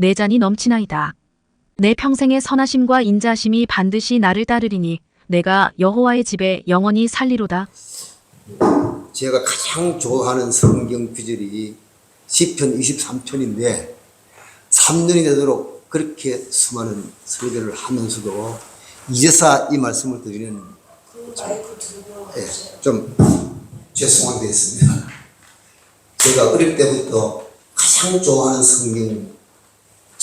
내 잔이 넘치나이다. 내 평생의 선하심과 인자하심이 반드시 나를 따르리니 내가 여호와의 집에 영원히 살리로다. 제가 가장 좋아하는 성경 구절이 시편 23편인데 3년이 되도록 그렇게 수많은 설교를 하면서도 이제사 이 말씀을 드리는 예, 좀 죄송한 게 있습니다. 제가 어릴 때부터 가장 좋아하는 성경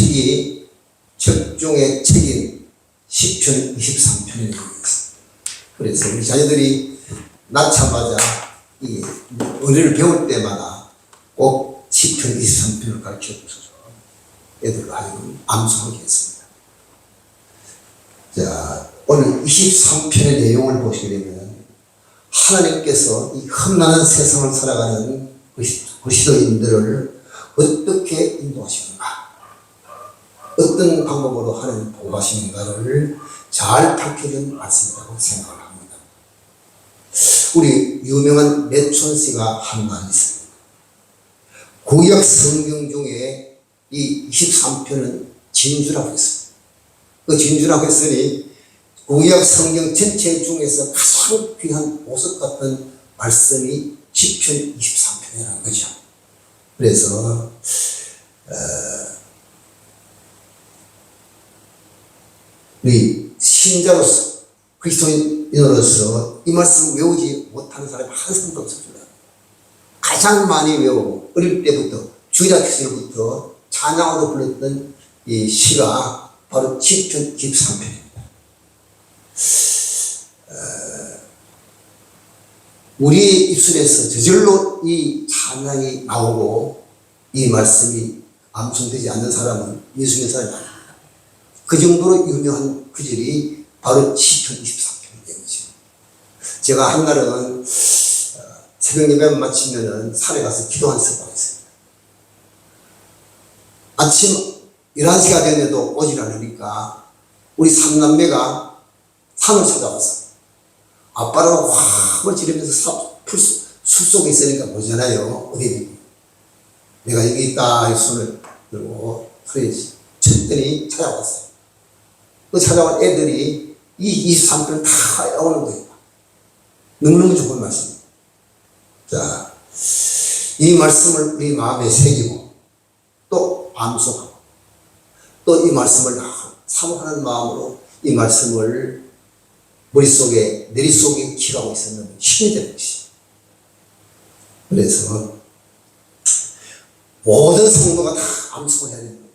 책이 적중의 책인 시편 23편입니다. 그래서 우리 자녀들이 낳자마자 이 은혜를 배울 때마다 꼭 시편 23편을 가르쳐 주셔서 애들로 하여금 암송하게 했습니다. 자, 오늘 23편의 내용을 보시게 되면 하나님께서 이 험난한 세상을 살아가는 그리스- 그리스도인들을 어떻게 인도하시는가 어떤 방법으로 하나님 보호하시는가를 잘 밝혀준 말씀이라고 생각을 합니다. 우리 유명한 매촌 씨가 한 말이 있습니다. 구약 성경 중에 이 23편은 진주라고 했습니다. 그 진주라고 했으니 구약 성경 전체 중에서 가장 귀한 보석 같은 말씀이 시편 23편이라는 거죠. 그래서 우리 신자로서 그리스도인으로서 이 말씀 외우지 못하는 사람이 한 사람도 줄알아요 가장 많이 외우고 어릴 때부터 주일학 시절부터 찬양으로 불렀던 이 시가 바로 시편 13편입니다. 우리 입술에서 저절로 이 찬양이 나오고 이 말씀이 암송되지 않는 사람은 예수님의 사람이 아닙니다. 그 정도로 유명한 구절이 바로 시편 23편이 된 거죠. 제가 한날은 어, 새벽 예배 마치면은 산에 가서 기도 한 습관이 있습니다. 아침 11시가 됐는데도 오질 않으니까 우리 삼남매가 산을 찾아왔어. 아빠랑 화을 지르면서 사- 풀, 숲 속에 있으니까 보잖아요. 어디 내가 여기 있다. 이 손을 들고 소리 쳤더니 찾아왔어요. 그 찾아온 애들이 이 23편을 다 외우는 거예요. 너무너무 좋은 말씀입니다. 자, 이 말씀을 우리 마음에 새기고 또 암송하고 또 이 말씀을 사모하는 마음으로 이 말씀을 머릿속에 내릿속에 기록하고 있으면 힘이 되는 것이죠. 그래서 모든 성도가 다 암송을 해야 됩니다.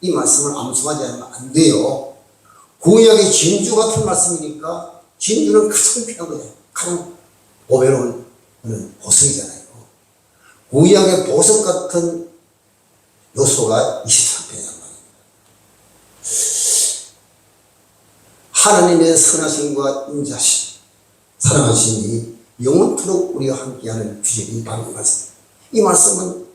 이 말씀을 암송하지 않으면 안 돼요. 구약의 진주 같은 말씀이니까 진주는 가장 필요한 거예요. 가장 보배로운 보석이잖아요. 구약의 보석 같은 요소가 23편이란 말입니다. 하나님의 선하심과 인자심, 사랑하심이 영원토록 우리와 함께하는 주제이 바로 이 말씀. 이 말씀은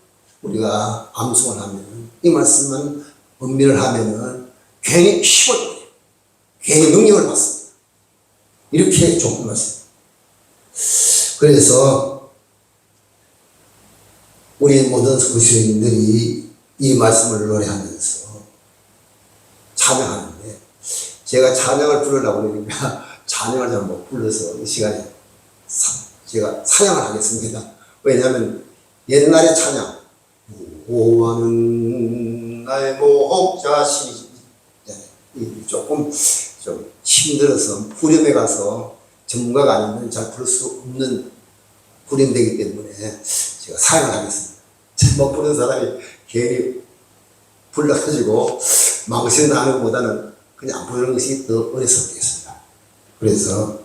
우리가 암송을 하면, 이 말씀은 음미를 하면은 괜히 힘을 괜히 능력을 받습니다. 이렇게 좋은 말씀. 그래서 우리 모든 그리스도인들이 이 말씀을 노래하면서 찬양하는데 제가 찬양을 부르려고 그러니까 찬양을 잘 못 불러서 이 시간에 사- 제가 사양을 하겠습니다. 왜냐하면 옛날의 찬양 보호하는 나의 목자시니 조금 좀 힘들어서 후렴에 가서 전문가가 아니면 잘 부를 수 없는 후렴되기 때문에 제가 사양을 하겠습니다. 못 부르는 사람이 괜히 불러가지고 망신을 하는 것보다는 그냥 안 부르는 것이 더 어리석겠습니다. 그래서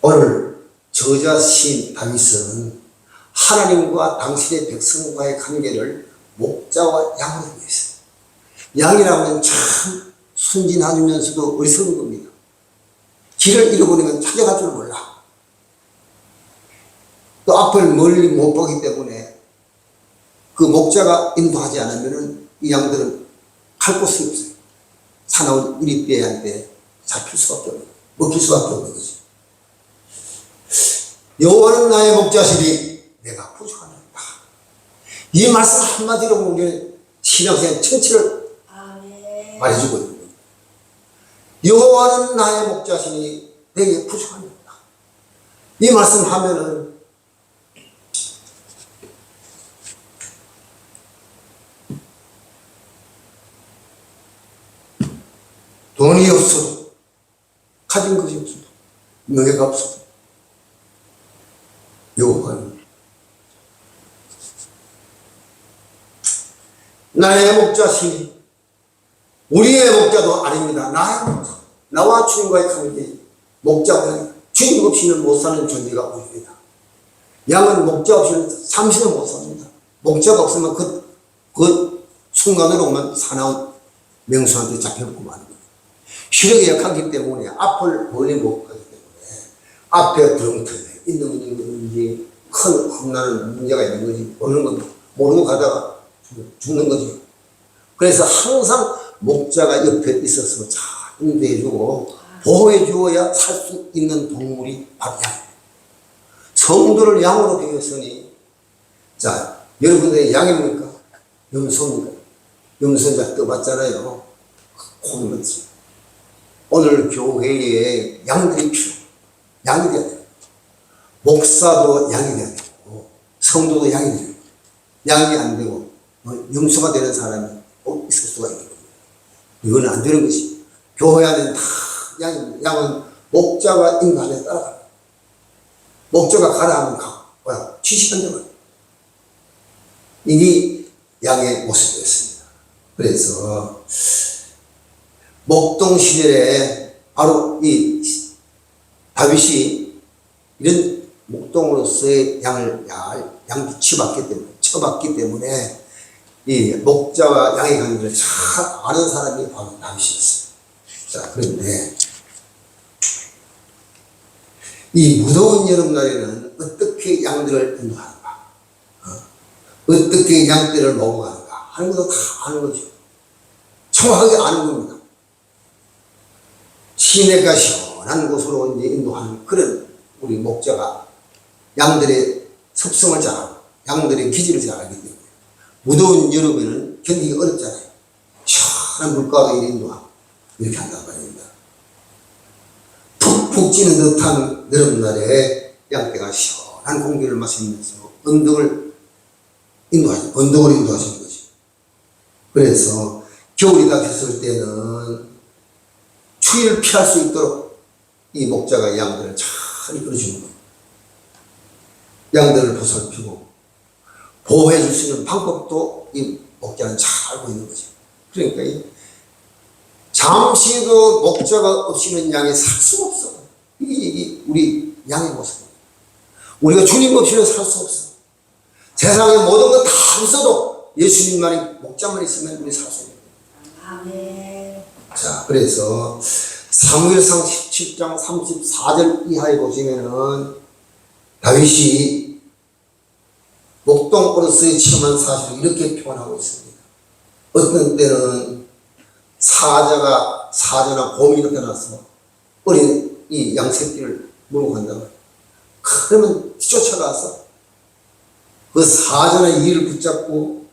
오늘 저자 시인 다윗은 하나님과 당신의 백성과의 관계를 목자와 양으로 되어있어요. 양이라면 참 순진하면서도 어리석은 겁니다. 길을 잃어버리면 찾아갈 줄 몰라. 또 앞을 멀리 못 보기 때문에 그 목자가 인도하지 않으면은 이 양들은 갈 곳이 없어요. 사나운 이리떼한테 잡힐 수밖에 없는, 먹힐 수밖에 없는 거지. 여호와는 나의 목자시니 내가 부족하노라. 이 말씀 한마디로 보면 신앙생활 전체를. 말해주고 있는. 여호와는 나의 목자시니 내게 부족하노라. 이 말씀 하면은 돈이 없어도 가진 것이 없어도 명예가 없어도 여호와는 나의 목자시니 우리의 목자도 아닙니다. 나의 목자. 나와 주님과의 관계 목자는 주님 없이는 못 사는 존재가 우리입니다. 양은 목자 없이는 삼시는 못 삽니다. 목자가 없으면 그, 그 순간으로만 사나운 명수한테 잡혀먹고 마는 거예요. 시력이 약하기 때문에 앞을 멀리 못 가기 때문에 앞에 드렁터에 있는 건지 큰 험난한 문제가 있는 건지 모르는 겁니다. 모르고 가다가 죽는 거죠. 그래서 항상 목자가 옆에 있어서 잘 인도해주고 보호해 주어야 살 수 있는 동물이 바로 양입니다. 성도를 양으로 비겼으니 자 여러분들의 양입니까? 염소입니까? 염소자 떠봤잖아요. 고르면서 오늘 교회에 양들이 필요 양이 돼야 돼요. 목사도 양이 돼야 되고 성도도 양이 돼요. 양이 안 되고 어, 염소가 되는 사람이 꼭 있을 수가 겁니다. 이거는 안 되는 것이 교회 안에는 다 양입니다. 양은 목자가 인간에 따라갑니다. 목자가 가라 하면 가. 뭐야? 취식한다만. 이게 양의 모습이었습니다. 그래서 목동 시절에 바로 이 다윗이 이런 목동으로서의 양을 양, 양 치봤기 때문에 쳐봤기 때문에 이 목자와 양의 관계를 잘 아는 사람이 바로 다윗이었어요. 자 그런데 이 무더운 여름날에는 어떻게 양들을 인도하는가, 어? 떻게 양떼를 먹어가는가 하는 것도 다 아는 거죠. 정확하게 아는 겁니다. 시내가 시원한 곳으로 이제 인도하는 그런 우리 목자가 양들의 습성을 잘 알고 양들의 기질을 잘 알기 때문에 무더운 여름에는 견디기 어렵잖아요. 시원한 물가로 인도하고 이렇게 한단 말입니다. 푹푹 찌는 듯한 여름날에 양떼가 시원한 공기를 마시면서 언덕을 인도하시, 언덕을 인도하시는 거죠. 그래서 겨울이 다 됐을 때는 추위를 피할 수 있도록 이 목자가 양들을 잘 이끌어주는 거예요. 양들을 보살피고 보호해 줄 수 있는 방법도 이 목자는 잘 알고 있는 거죠. 그러니까 이 잠시도 목자가 없이는 양이 살 수가 없어. 이게, 이게 우리 양의 모습입니다. 우리가 주님 없이는 살 수 없어. 세상에 모든 것다 있어도 예수님만이 목자만 있으면 우리 살 수 있는 거예요. 아멘. 자, 그래서 사무엘상 17장 34절 이하에 보시면은 다윗이 목동으로서의 체험한 사실을 이렇게 표현하고 있습니다. 어떤 때는 사자가 사자나 곰이 이렇게 나서 어린 이 양새끼를 물고 간다. 그러면 쫓아가서 그 사자나 이를 붙잡고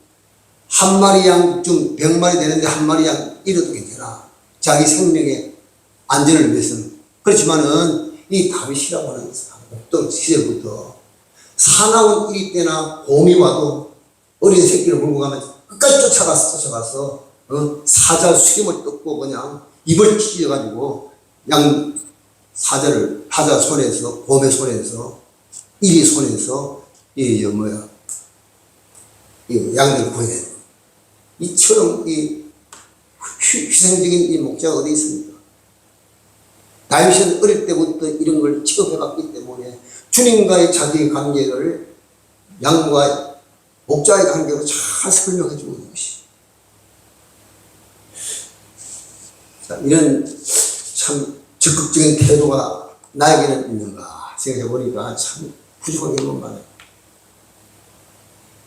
한 마리 양 중 백 마리 되는데 한 마리 양 잃어도 괜찮아. 자기 생명의 안전을 위해서는. 그렇지만은 이 다윗이라고 하는 사람, 어떤 시절부터 사나운 일이 때나 곰이 와도 어린 새끼를 물고 가면 끝까지 쫓아가서 쫓아가서 어? 사자 수염을 뜯고 그냥 입을 찢어가지고 양 사자를 사자 손에서 곰의 손에서 이리 손에서 이저 뭐야 이 양들 구해야 돼. 이처럼 이 휘- 희생적인 이 목자가 어디 있습니까? 다윗은 어릴 때부터 이런 걸 취업해봤기 때문에 주님과의 자기의 관계를 양과 목자의 관계로 잘 설명해 주고 있는 것이. 자, 이런 참 적극적인 태도가 나에게는 있는가 생각해 보니까 참 부족한 게 너무 많아요.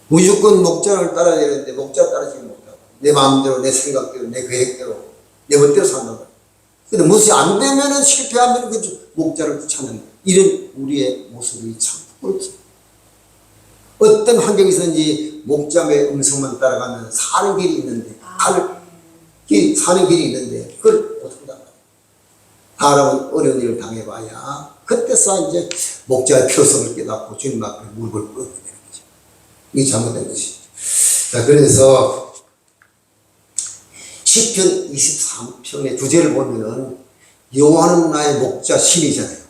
무조건 목자를 따라야 되는데 목자 따르지 못하고 내 마음대로 내 생각대로 내 계획대로 내 멋대로 말이야. 근데 무엇이 안 되면은 실패하면 그 목자를 찾는 이런 우리의 모습이 참 부끄럽습니다. 어떤 환경에서든지 목자의 음성만 따라가면 사는 길이 있는데 갈 길, 사는 길이 있는데 그걸 말이야. 사람은 어려운 일을 당해봐야 그때서 이제 목자의 표성을 깨닫고 주님 앞에 무릎을 꿇게 되는 거죠. 이게 잘못된 것이죠. 자, 그래서 시편 23편의 주제를 보면은 여호와는 나의 목자 신이잖아요.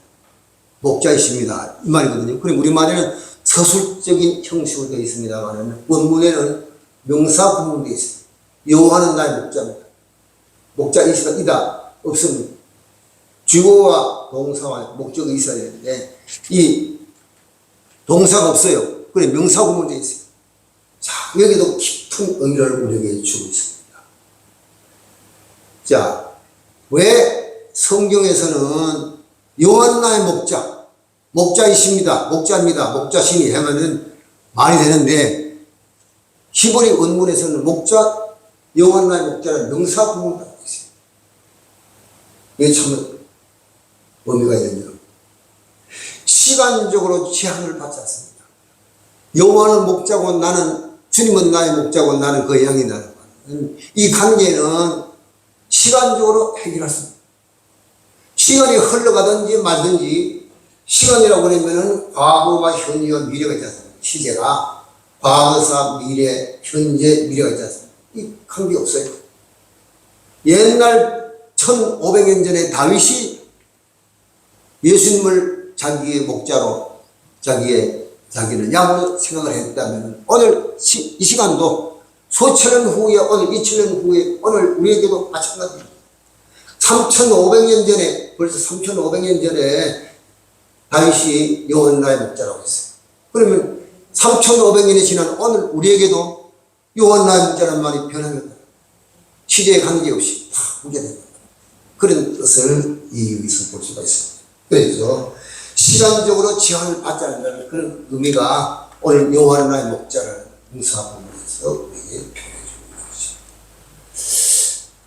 목자이십니다. 이 말이거든요. 그리고 우리말에는 서술적인 형식으로 되어 있습니다만 원문에는 명사 구문되어 있습니다. 여호와는 나의 목자입니다. 목자이시다 이다 없습니다. 주어와 동사와 목적이 있어야 되는데 이 동사가 없어요. 그래 명사 구문되어 있어요. 자 여기도 깊은 의미를 우리에게 주고 있습니다. 자, 왜 성경에서는 여호와 나의 목자, 목자이십니다, 목자입니다, 목자신이 하면은 말이 되는데 히브리 원문에서는 목자, 여호와 나의 목자는 명사 구문을 하고 있어요. 이게 참 의미가 있는데요. 시간적으로 제한을 받지 않습니다. 여호와는 목자고 나는 주님은 나의 목자고 나는 그 양이다. 이 관계는 시간적으로 해결할 수 있습니다. 시간이 흘러가든지 말든지 시간이라고 그러면은 과거와 현재와 미래가 있지 않습니까? 시제가 과거사 미래, 현재, 미래가 있지 않습니까? 이 관계 없어요. 옛날 1500년 전에 다윗이 예수님을 자기의 목자로 자기의 자기는 양으로 생각을 했다면 오늘 시- 이 시간도 수천 년 후에 오늘 2000년 후에 오늘 우리에게도 마찬가지입니다. 3500년 전에 벌써 3500년 전에 다윗이 여호와 나의 목자라고 했어요. 그러면 3500년이 지난 오늘 우리에게도 여호와 나의 목자라는 말이 변하겠다. 시대에 관계없이 다 무게된다. 그런 뜻을 이 여기서 볼 수가 있습니다. 그래서 시간적으로 제한을 받지 않는다는 그런 의미가 오늘 여호와 나의 목자라는 문사 부분에서 우리에게 표현해 주고 있는 것입니다.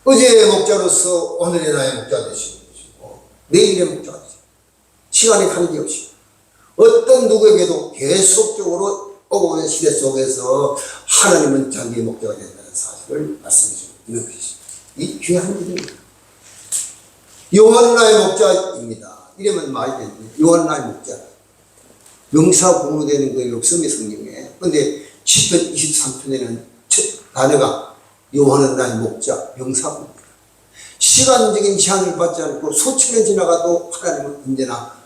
어제의 목자로서 오늘의 나의 목자 되시는 것이고 내일의 목자가 되 시고 시간의 관계 없이 어떤 누구에게도 계속적으로 오고 오는 시대 속에서 하나님은 자기의 목자가 된다는 사실을 말씀해 주고 있는 것입니다. 이 귀한 일입니다. 여호와는 나의 목자입니다. 이러면 말이 되는데 여호와는 나의 목자. 명사 공로되는 거에 없음의 성경에. 근데 10편 23편에는 첫 단어가 여호와는 나의 목자, 명사 공로. 시간적인 제한을 받지 않고 수천 년 지나가도 하나님은 언제나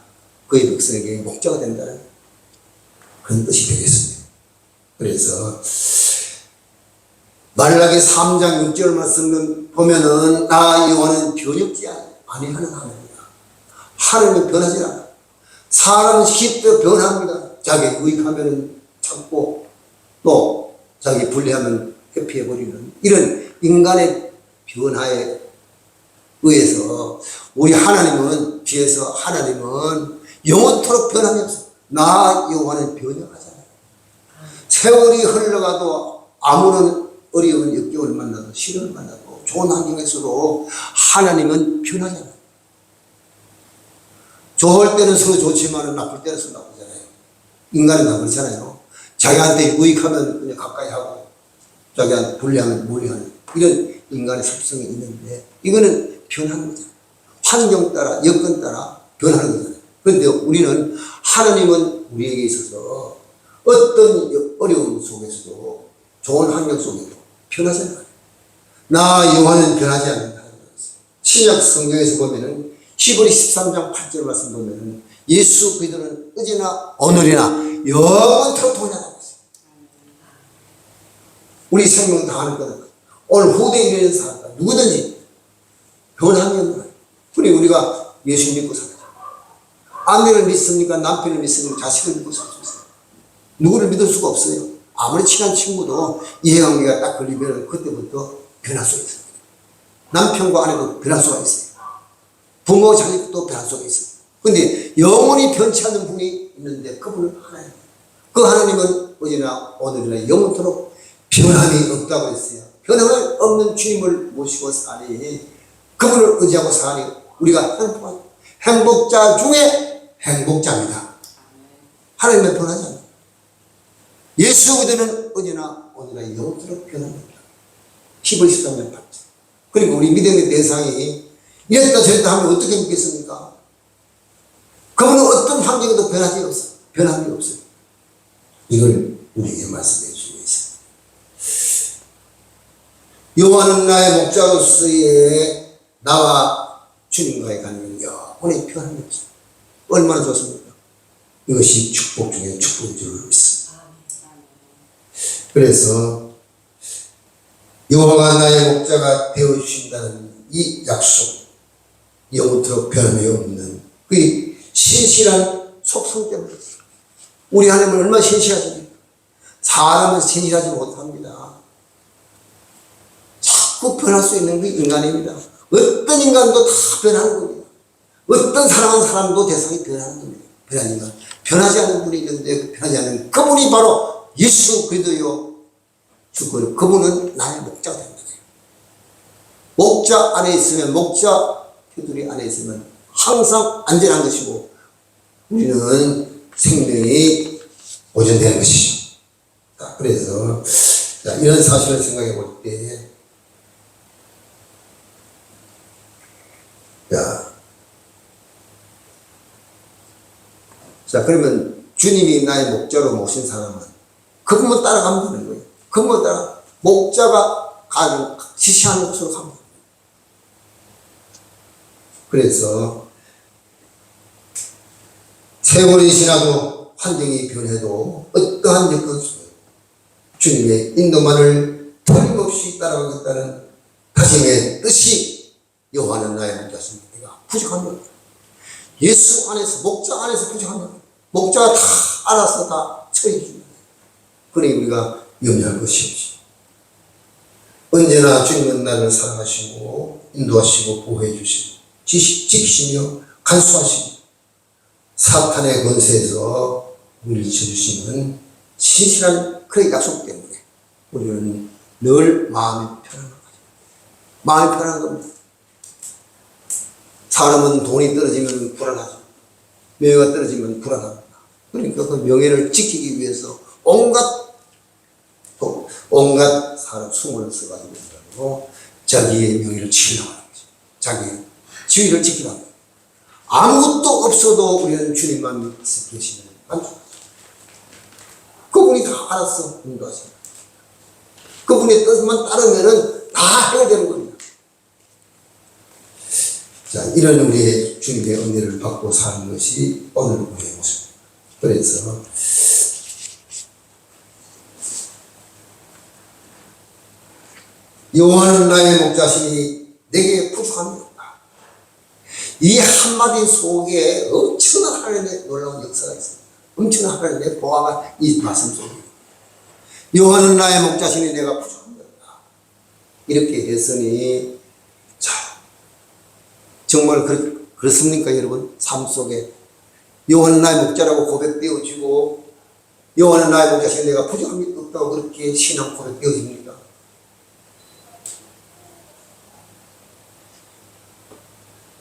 그의 백성에게 목자가 된다는 그런 뜻이 되겠습니다. 그래서 말라기 3장 6절 말씀을 보면은 나 여호와는 변혁지 아니하는 하나님이다. 하나님은 변하지 않아. 사람은 쉽게 변합니다. 자기 유익하면은 참고 또 자기 불리하면 회피해버리는 이런 인간의 변화에 의해서 우리 하나님은 뒤에서 하나님은 영원토록 변함이 없어. 나 여호와는 변형하잖아요. 세월이 흘러가도 아무런 어려운 역경을 만나도 시련을 만나도 좋은 환경에서도 하나님은 변하잖아요. 좋을 때는 서로 좋지만 나쁠 때는 서로 나쁘잖아요. 인간은 다 그렇잖아요. 자기한테 유익하면 그냥 가까이 하고 자기한테 불리하면 무리하는 이런 인간의 습성이 있는데 이거는 변하는 거죠. 환경 따라 여건 따라 변하는 거잖아요. 그런데 우리는 하나님은 우리에게 있어서 어떤 어려움 속에서도 좋은 환경 속에도 변하지 않아요. 나 여호와는 변하지 거였어요. 신약 성경에서 보면은 히브리 13장 8절 말씀 보면은 예수 그리스도는 어제나 오늘이나 영원토록 동일하다고. 우리 생명 다 하는 거는 오늘 후대에 이르는 사람 누구든지 없는 거예요. 그리고 우리가 예수 믿고 살아요. 아내를 믿습니까? 남편을 믿습니까? 자식을 믿고 살수 있어요. 누구를 믿을 수가 없어요. 아무리 친한 친구도 이해관계가 딱 걸리면 그때부터 변할 수가 있어요. 남편과 아내도 변할 수가 있어요. 부모 자식도 변할 수가 있어요. 근데 영원히 변치 않는 분이 있는데 그분은 하나님. 그 하나님은 어제나 오늘이나 영원토록 변함이 없다고 했어요. 변함이 없는 주님을 모시고 사니 그분을 의지하고 사니 우리가 행복한 행복자 중에 행복자입니다. 하나님은 변하지 않아요. 예수 그대는 언제나 오늘나 영원토록 변합니다. 히브리 13년 8절. 그리고 우리 믿음의 대상이 이랬다 저랬다 하면 어떻게 믿겠습니까? 그분은 어떤 환경에도 변하지 없어. 변함이 없어요. 이걸 우리에게 말씀해 주고 있습니다. 여호와는 나의 목자로서의 나와 주님과의 관계는 영원히 없어요. 얼마나 좋습니까? 이것이 축복 중에 축복인 줄 믿습니다. 그래서 여호와가 나의 목자가 되어 주신다는 이 약속 영원토록 변함이 없는 그 신실한 속성 때문에 우리 하나님은 얼마나 신실하십니까? 사람은 신실하지 못합니다. 자꾸 변할 수 있는 게 인간입니다. 어떤 인간도 다 변하는 겁니다. 어떤 사랑하는 사람도 대상이 변하는 겁니다. 변하니까 변하지 않는 분이 있는데 그 변하지 않는 그분이 바로 예수 그리스도요 주권 그분은 나의 목자가 됩니다. 목자 안에 있으면 목자 테두리 안에 있으면 항상 안전한 것이고 우리는 생명이 보존되는 것이죠. 자, 그래서 자, 이런 사실을 생각해 볼 때, 자, 자 그러면 주님이 나의 목자로 모신 사람은 그분만 따라가면 되는 거예요. 그분만 따라 목자가 가는 지시하는 곳으로 가면 돼요. 그래서 세월이 지나도 환경이 변해도 어떠한 여건 속에 주님의 인도만을 틀림없이 따라가겠다는 다짐의 뜻이 여호와는 나의 목자신 내가 부족합니다. 예수 안에서 목자 안에서 부족합니다. 목자가 다 알아서 다 처리해 줍니다. 그러니 우리가 염려할 것이 없이 언제나 주님은 나를 사랑하시고 인도하시고 보호해 주시고 지키시며 간수하시고 사탄의 권세에서 우리를 지주시는 신실한 그의 약속 때문에 우리는 늘 마음이 편한 거죠. 마음이 편한 겁니다. 사람은 돈이 떨어지면 불안하죠. 명예가 떨어지면 불안합니다. 그러니까 그 명예를 지키기 위해서 온갖 또 온갖 사람 숨을 써가지고 자기의 명예를 지키려고 하는 거죠. 자기 지위를 지키려고 합니다. 아무것도 없어도 우리는 주님만 계시면 만족. 그분이 다 알아서 인도하십니다. 그분의 뜻만 따르면은 다 해결되는 겁니다. 자, 이런 우리의 주님의 은혜를 받고 사는 것이 오늘 우리의 모습입니다. 그래서 여호와는 나의 목자시니 내게 부족함이 없다. 이 한마디 속에 엄청난 하나님의 놀라운 역사가 있습니다. 엄청난 하나님의 보화가 이 말씀 속에. 여호와는 나의 목자시니 내가 부족합니다. 이렇게 했으니 자 정말 그렇, 그렇습니까 여러분? 삶 속에 여호와는 나의 목자라고 고백되어지고 여호와는 나의 목자시니 내가 부족함이 없다고 그렇게 신앙 고백되어집니까?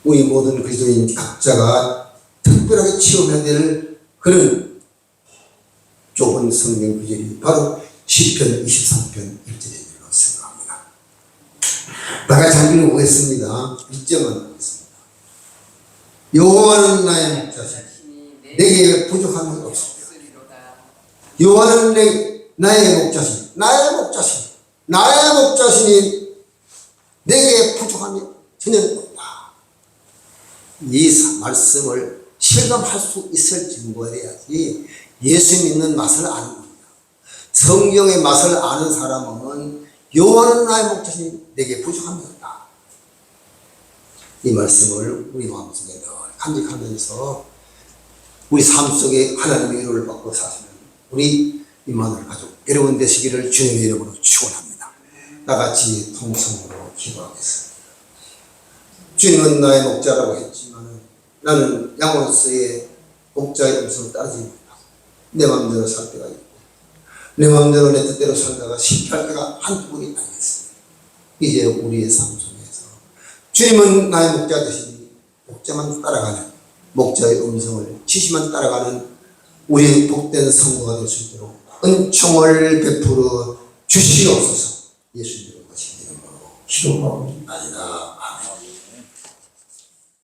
우리 모든 그리스도인 각자가 특별하게 체험해야 될 그런 좁은 성경 구절이 바로 시편 23편 1절이라고 생각합니다. 다 같이 한 읽어보겠습니다. 1절만 보겠습니다. 여호와는 나의 목자시니 내게 부족함이 없습니다. 여호와는 내, 나의 목자시니 나의 목자시니 나의 목자시니 내게 부족함이 전혀 없다. 이 사- 말씀을 실감할 수 있을 정도여야지 예수 믿는 맛을 아는 겁니다. 성경의 맛을 아는 사람은 여호와는 나의 목자시니 내게 부족함이 없다. 이 말씀을 우리 마음속에 늘 간직하면서 우리 삶 속에 하나님의 위로를 받고 사시는 우리 이만을 가족 여러분 되시기를 주님의 이름으로 축원합니다. 나같이 통성으로 기도하겠습니다. 주님은 나의 목자라고 했지만 나는 양으로서의 목자의 음성을 따르지 못하고 내 마음대로 살 때가 있고 내 마음대로 내 뜻대로 살다가 실패할 때가 한두 번이 아니겠습니다. 이제 우리의 삶 속에서 주님은 나의 목자 되시니 목자만 따라가는 목자의 음성을 지시만 따라가는 우리의 복된 성도가 될 수 있도록 은총을 베풀어 주시옵소서 예수님의 것이 이름으로 기도하옵나이다.